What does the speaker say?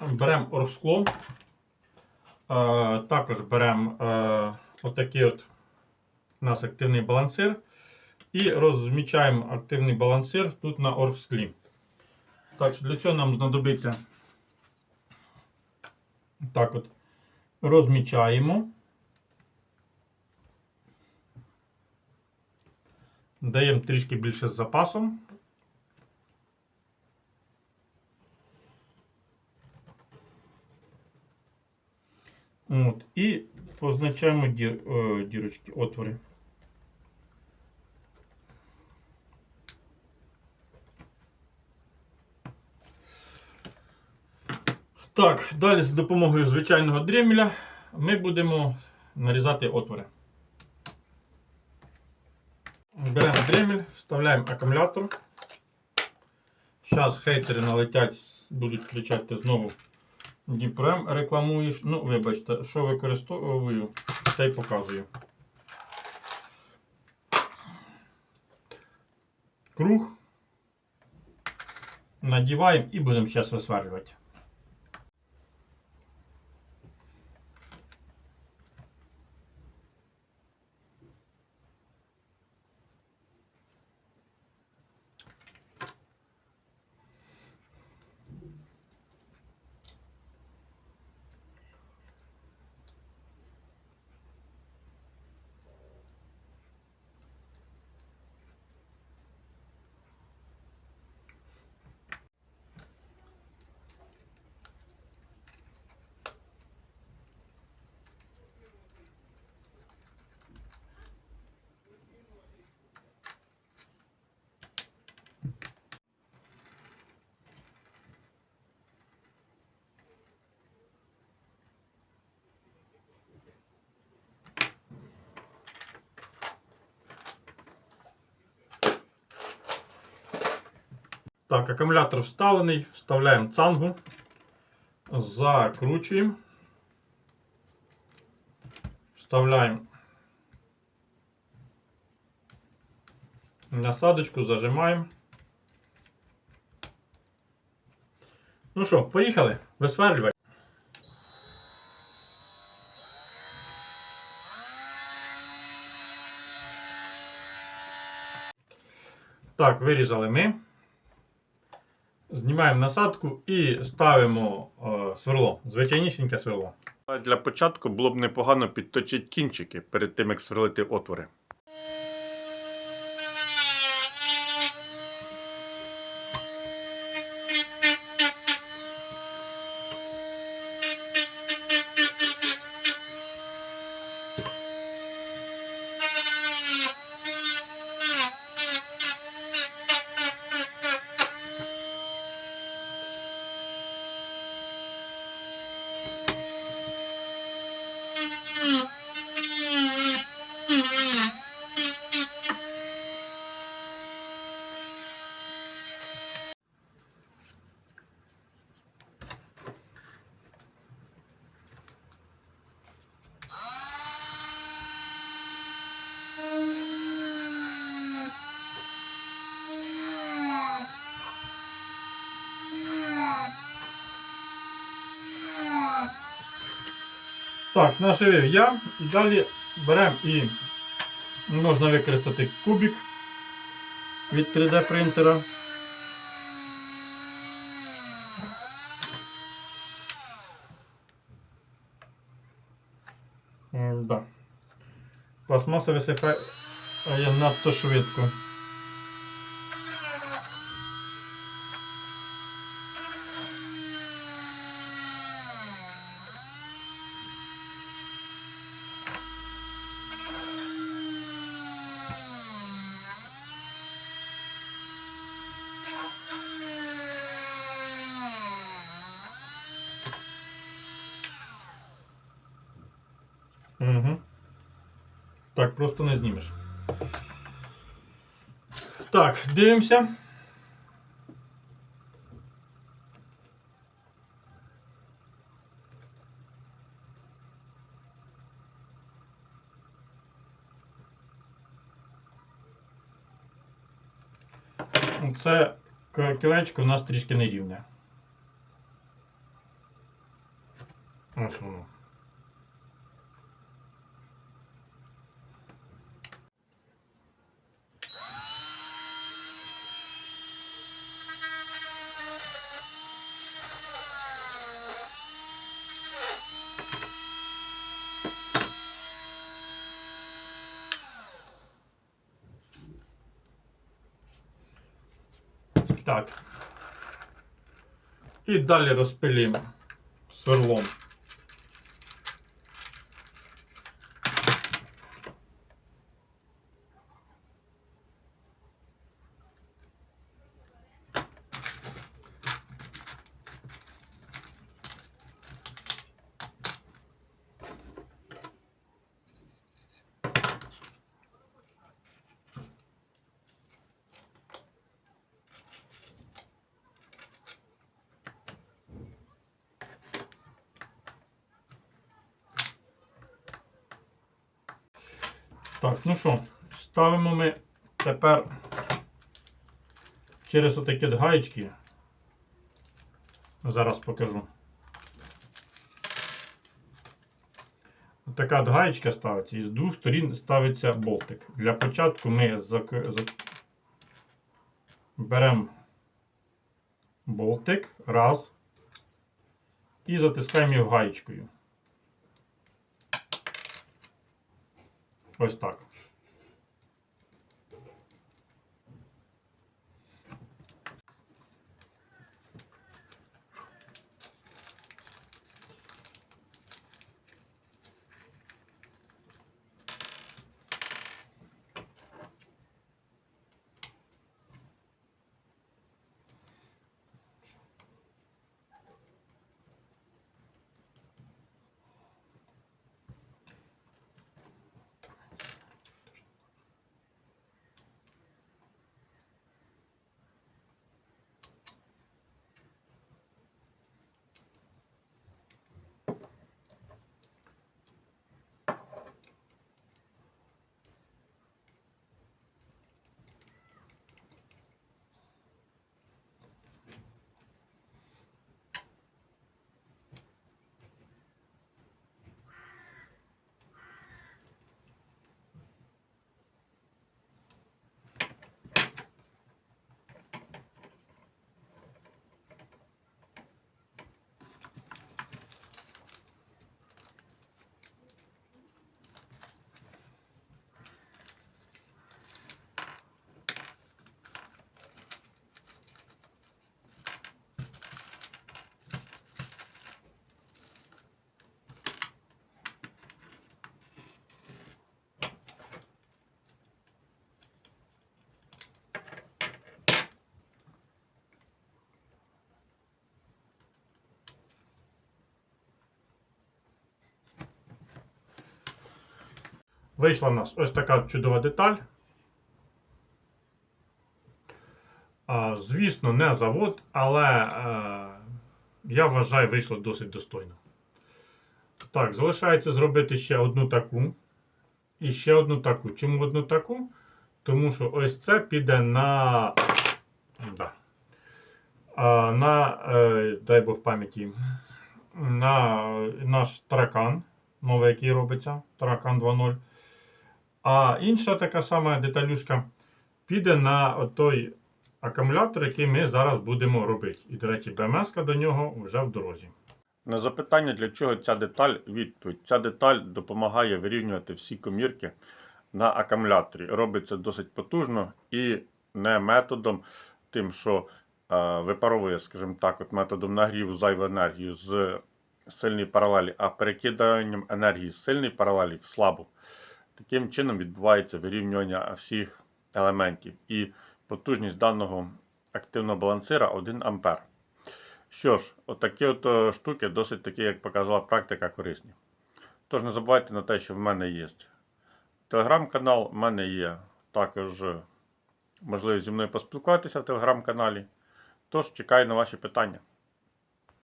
беремо оргскло, е, також беремо е, отакий от у нас активний балансир і розмічаємо активний балансир тут на оргсклі. Так що для цього нам знадобиться так от розмічаємо. Даємо трішки більше з запасом. От, і позначаємо дір, о, дірочки, отвори. Так, далі з допомогою звичайного дремеля ми будемо нарізати отвори. Беремо дремель, вставляємо акумулятор. Зараз хейтери налетять, будуть кричати знову. Дніпрем рекламуєш. Ну, вибачте, що використовую, те й показую. Круг. Надіваємо і будемо зараз висверлювати. Так, акумулятор вставлений, вставляємо цангу, закручуємо, вставляємо насадочку, зажимаємо. Ну що, поїхали? Висверлювай. Так, вирізали ми. Знімаємо насадку і ставимо е, сверло, звичайнісіньке сверло. Для початку було б непогано підточити кінчики перед тим, як сверлити отвори. Так, нашивив я. І далі беремо і можна використати кубик від 3D принтера. Да. Пластмаса висихає надто швидко. Угу. Так, просто не знімеш. Так, дивимося. Це кілечко у нас трішки нерівне. Ось воно. Так. І далі розпилімо сверлом. Так, ну що, ставимо ми тепер через отакі гаєчки. Зараз покажу. Така гаєчка ставиться і з двох сторін ставиться болтик. Для початку ми зак- беремо болтик, раз, і затискаємо його гаєчкою. Ось так. Вийшла в нас ось така чудова деталь. Звісно, не завод, але е, я вважаю, вийшло досить достойно. Так, залишається зробити ще одну таку. І ще одну таку. Чому одну таку? Тому що ось це піде на. Да. На, е, дай Бог пам'яті, на наш таракан, новий, який робиться, таракан 2.0. А інша така сама деталюшка піде на той акумулятор, який ми зараз будемо робити. І, до речі, БМС до нього вже в дорозі. На запитання, для чого ця деталь, відповідь. Ця деталь допомагає вирівнювати всі комірки на акумуляторі. Робиться досить потужно і не методом тим, що е, випаровує, скажімо так, от методом нагріву зайву енергію з сильної паралелі, а перекиданням енергії з сильної паралелі в слабу. Таким чином відбувається вирівнювання всіх елементів. І потужність даного активного балансира 1 А. Що ж, отакі от е, штуки досить такі, як показала практика, корисні. Тож не забувайте на те, що в мене є телеграм-канал, в мене є також е, можливість зі мною поспілкуватися в телеграм-каналі. Тож чекаю на ваші питання.